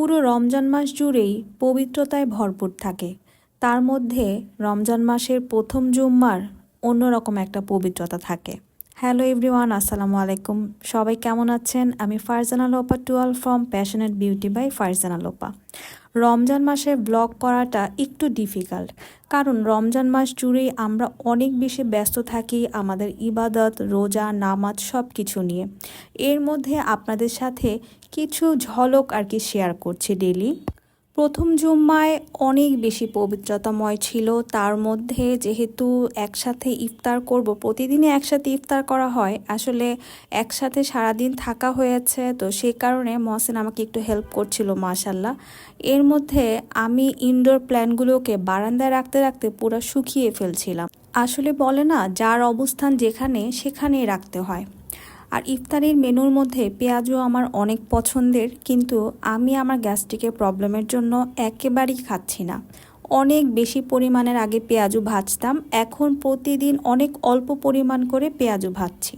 পুরো রমজান মাস জুড়েই পবিত্রতায় ভরপুর থাকে। তার মধ্যে রমজান মাসের প্রথম জুম্মার অন্যরকম একটা পবিত্রতা থাকে। হ্যালো এভরিওয়ান আসসালামু আলাইকুম সবাই কেমন আছেন? আমি Farzana Lopa, twelve from passionate beauty by Farzana Lopa. Ramzan মাসে ব্লগ করাটা একটু ডিফিকাল্ট, কারণ রমজান মাস জুড়েই আমরা অনেক বেশি ব্যস্ত থাকি আমাদের ইবাদত, রোজা, নামাজ সব কিছু নিয়ে। এর মধ্যে আপনাদের সাথে কিছু ঝলক আর কি শেয়ার করছি ডেলি প্রথম জুম্মায় অনেক বেশি পবিত্রতাময় ছিল। তার মধ্যে যেহেতু একসাথে ইফতার করব, প্রতিদিনই একসাথে ইফতার করা হয়। আসলে একসাথে সারাদিন থাকা হয়েছে, তো সেই কারণে মহসিন আমাকে একটু হেল্প করছিল মাশাল্লাহ এর মধ্যে আমি ইনডোর প্ল্যানগুলোকে বারান্দায় রাখতে রাখতে পুরো শুকিয়ে ফেলছিলাম। আসলে বলে না, যার অবস্থান যেখানে, সেখানেই রাখতে হয়। আর ইফতারির মেনুর মধ্যে পেঁয়াজও আমার অনেক পছন্দের, কিন্তু আমি আমার গ্যাস্ট্রিকের প্রবলেমের জন্য একেবারেই খাচ্ছি না। অনেক বেশি পরিমাণের আগে পেঁয়াজু ভাজতাম, এখন প্রতিদিন অনেক অল্প পরিমাণ করে পেঁয়াজু ভাজছি।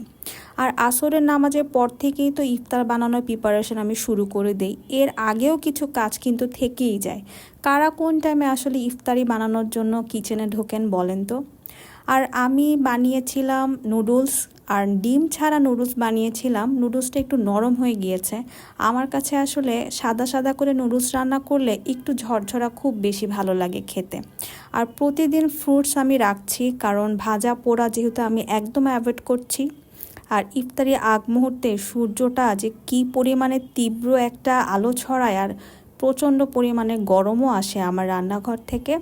আর আসরের নামাজের পর থেকেই তো ইফতার বানানোর প্রিপারেশন আমি শুরু করে দেই। এর আগেও কিছু কাজ কিন্তু থেকেই যায়। কারা কোন টাইমে আসলে ইফতারি বানানোর জন্য কিচেনে ঢোকেন বলেন তো? আর আমি বানিয়েছিলাম নুডলস আর ডিম ছাড়া নুডলস বানিয়েছিলাম। নুডলসটা একটু নরম হয়ে গিয়েছে। আমার কাছে আসলে সাদা সাদা করে নুডলস রান্না করলে একটু ঝরঝরা খুব বেশি ভালো লাগে খেতে। আর প্রতিদিন ফ্রুটস আমি রাখছি কারণ ভাজা পোড়া যেহেতু আমি একদম অ্যাভয়েড করছি। আর ইফতারি আগ মুহূর্তে সূর্যটা যে কি পরিমাণে তীব্র একটা আলো ছড়ায় আর প্রচণ্ড পরিমাণে গরমও আসে আমার রান্নাঘর থেকে।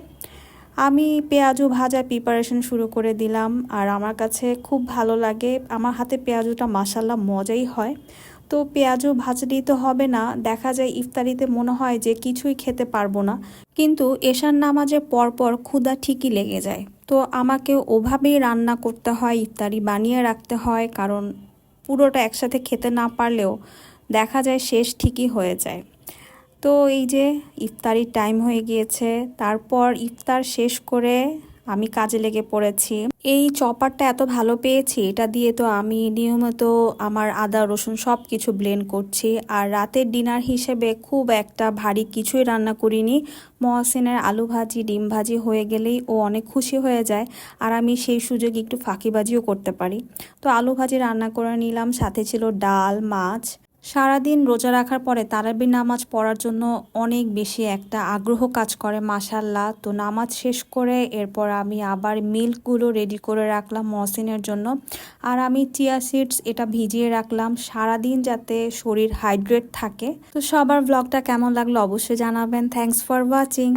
আমি পেঁয়াজু ভাজা প্রিপারেশন শুরু করে দিলাম আর আমার কাছে খুব ভালো লাগে। আমার হাতে পেঁয়াজুটা মাসাল্লা মজাই হয়। তো পেঁয়াজু ভাজলেই তো হবে না, দেখা যায় ইফতারিতে মনে হয় যে কিছুই খেতে পারব না। কিন্তু এশার নামাজে পরপর ক্ষুধা ঠিকই লেগে যায়। তো আমাকে ওভাবেই রান্না করতে হয়, ইফতারি বানিয়ে রাখতে হয়, কারণ পুরোটা একসাথে খেতে না পারলেও দেখা যায় শেষ ঠিকই হয়ে যায়। তো এই যে ইফতারির টাইম হয়ে গিয়েছে, তারপর ইফতার শেষ করে আমি কাজে লেগে পড়েছি। এই চপারটা এত ভালো পেয়েছি, এটা দিয়ে তো আমি নিয়মিত আমার আদা, রসুন সব কিছু ব্লেন্ড করছি। আর রাতের ডিনার হিসেবে খুব একটা ভারী কিছুই রান্না করিনি। মহাসিনের আলু ভাজি, ডিম ভাজি হয়ে গেলেই ও অনেক খুশি হয়ে যায় আর আমি সেই সুযোগে একটু ফাঁকিবাজিও করতে পারি। তো আলু ভাজি রান্না করে নিলাম, সাথে ছিল ডাল, মাছ। সারাদিন রোজা রাখার পরে তারাবি নামাজ পড়ার জন্য অনেক বেশি একটা আগ্রহ কাজ করে মাসাল্লাহ তো নামাজ শেষ করে এরপর আমি আবার মিল্কগুলো রেডি করে রাখলাম মহসিনের জন্য। আর আমি চিয়া সিডস এটা ভিজিয়ে রাখলাম সারাদিন যাতে শরীর হাইড্রেট থাকে। তো সবার ব্লগটা কেমন লাগল অবশ্যই জানাবেন। Thanks for watching